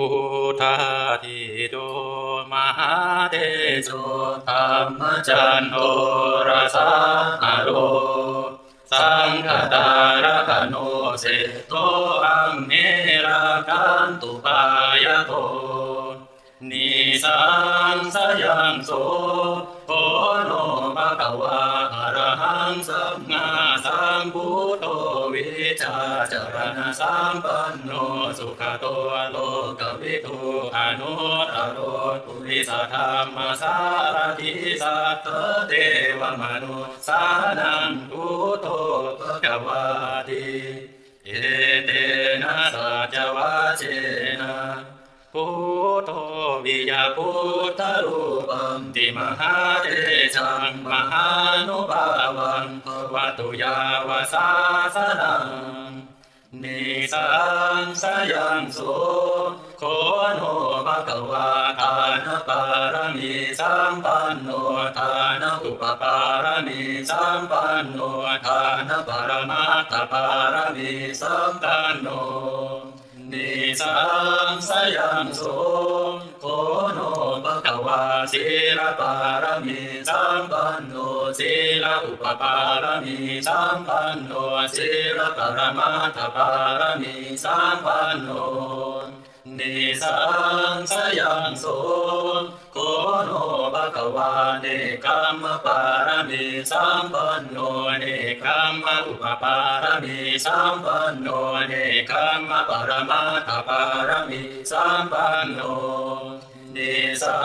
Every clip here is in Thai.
พุทธาทิโตมหาเตโชธรรมจันโทรสาหโรสังฆตารคโนเสโตอังเมรากันตุปายโตนิสังสยังโสโอโนภะคะวะ อะระหังสัมมาสัมพุทโธวิชาจรณะสัมปันโนสุขโตโลกวิทูอนุตตโรปุริสธรรมสารทิสัตเทวมนุสานังพุทโธภะควะติเอเตนะสัจวะเจนะ พุทโธวิยาพุทธรูปัมติมหาเทชังมหานุภาวังภวตุยาวาสาสนังนิสังสยังโสโคโนภะคะวาทานปารมีสัมปันโนทานอุปปารมีสัมปันโนทานปรมัตถปารมีสัมปันโน นิสังสยังโสโคโนปะคะวาศีลปารมีสัมปันโนศีลอุปปารมีสัมปันโนศีลปรมาตปารมีสัมปันโนนิสังสยังโส โคโนภะคะวาเนกัมมะปารมีสัมปันโนเนกัมมะอุปปารมีสัมปันโนเนกัมมะปรมัตถปารมีสัมปันโนนิสั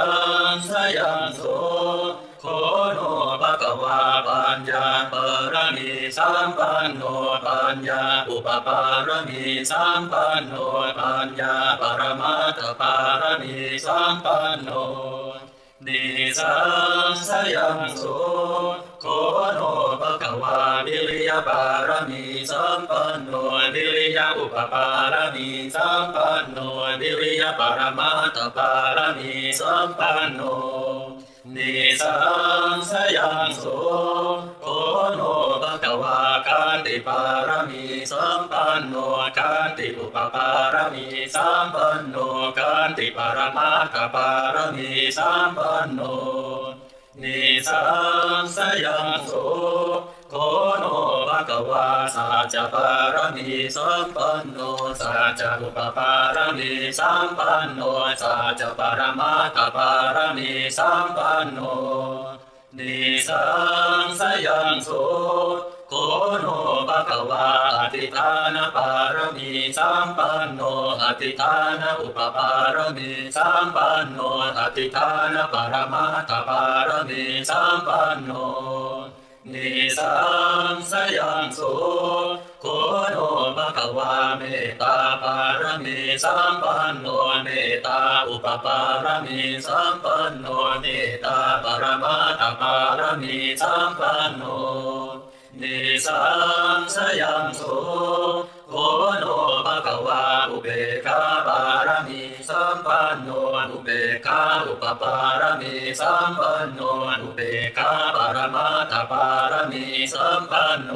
งสยังโสโคโนภะคะวาปัญญาปารมีสัมปันโนปัญญาอุปปารมีสัมปันโนปัญญาปรมัตถปารมีสัมปันโน นิสังสยังโสโคโนภะคะวาวิริยปารมีสัมปันโนวิริยอุปปารมีสัมปันโนวิริยปรมัตถปารมีสัมปันโนนิสังสยังโสโคโคโน ติปารมีสัมปันโนคันติอุปปารมีสัมปันโนคันติปารมัตปารมีสัมปันโนนิสังสยังโสโคโนภะคะวาสัจปารมีสัมปันโนสัจอุปปารมีสัมปันโนสัจจปรมัตปารมีสัมปันโนนิสังสยังโส โคโนภะคะวาอธิฐานปารมีสัมปันโนอธิฐานอุปปารมีสัมปันโนอธิฐานปรมัตปารมีสัมปันโนนิสังสยังโสโคโนภะคะวาเมตตาปารมีสัมปันโนเมตตาอุปปารมีสัมปันโนเมตตาปรมัตปารมีสัมปันโน นิสังสยังโสโคโนภะคะวาอุเบกาปารมีสัมปันโนอุเบกาอุปปารมีสัมปันโนอุเบกาปรมัตถปารมีสัมปันโน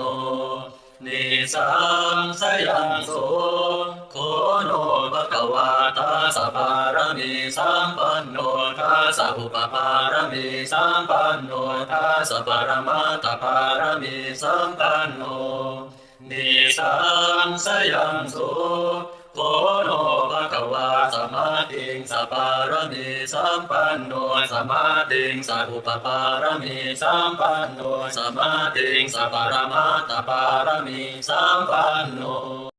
นิสังสยังโสโคโนภะคะวาตาสปารมีสัมปันโน สสะอุปปารมีสัมปันโนทัสปรมัตถปารมีสัมปันโนนิสังสยังโสโคโนภะคะวาสมาธิงสัปารมีสัมปันโนสมาธิงสัพปปารมีสัมปันโนสมาธิงสัปปรมัตถปารมีสัมปันโน